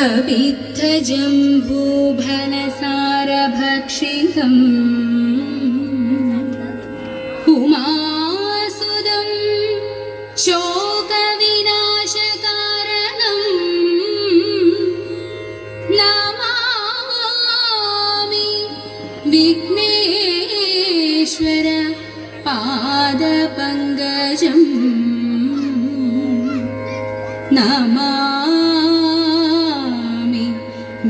जम्भूभनसारभक्षितं उमासुदं शोकविनाशकारणम्। नमामि विघ्नेश्वर पादपङ्गजम्। नमा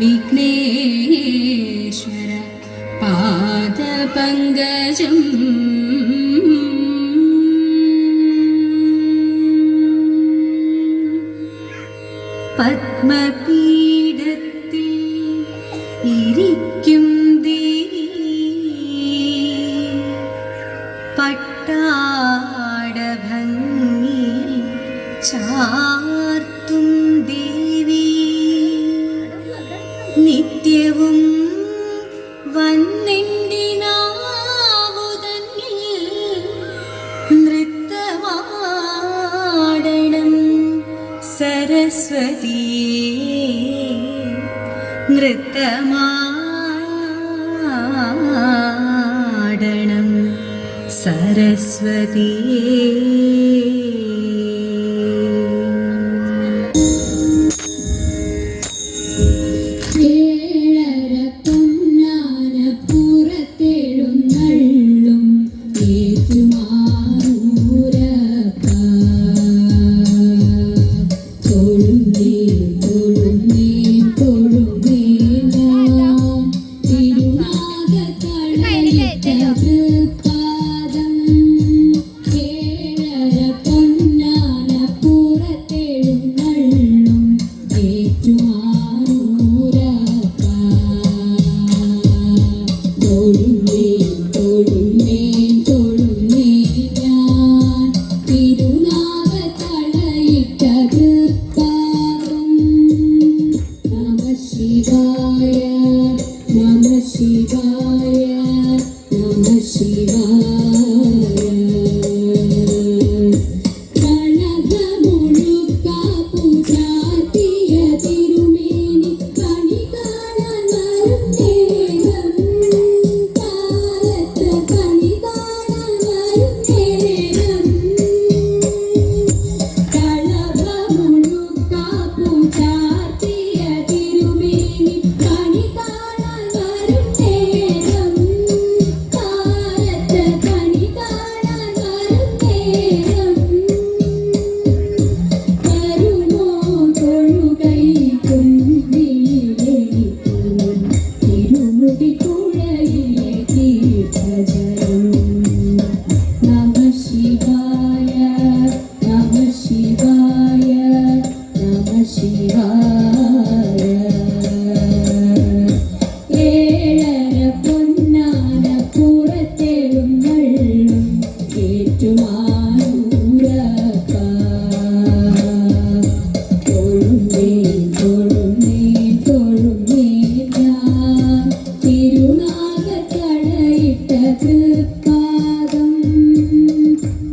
വിഘ്നേശ്വര പാദപങ്കജം. പത്മപീഠത്തിൽ ഇരിക്കും പട്ടാടഭംഗി ചാ നിത്യവും വന്നിണ്ടിനാവുതന്നിൽ നൃത്തമാടണം സരസ്വതിയേ നൃത്തമാടണം സരസ്വതിയേ 在这。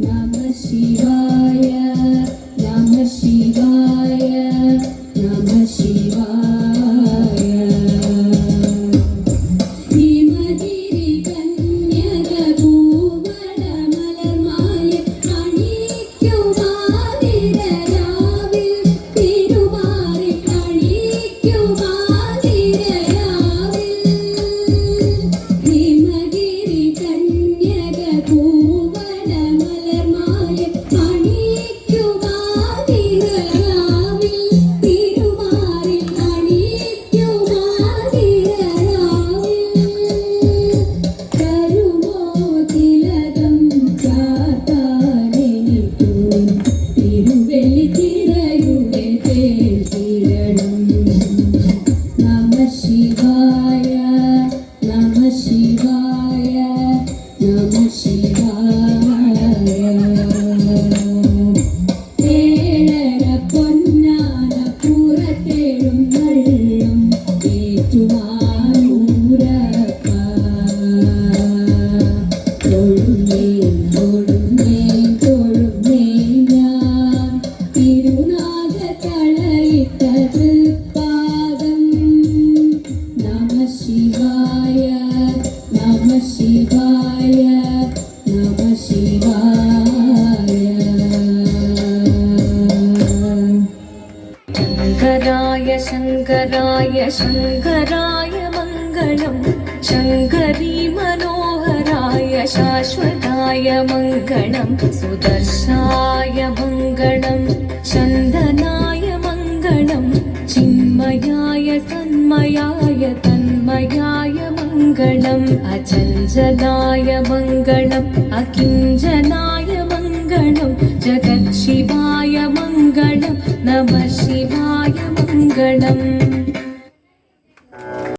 नमः शिवाय शिव शिवाय शिवाय शङ्कराय शङ्कराय शङ्कराय मङ्गणं शङ्करी मनोहराय शाश्वताय मङ्गणं सुदर्शाय मङ्गणं चन्दनाय मङ्गणं चिन्मयाय सन्मयाय तन्मयाय मङ्गलम् अचञ्चलाय मङ्गलम् अकिञ्चनाय मङ्गलम् जगत्शिवाय मङ्गलम् नमः शिवाय मङ्गलम्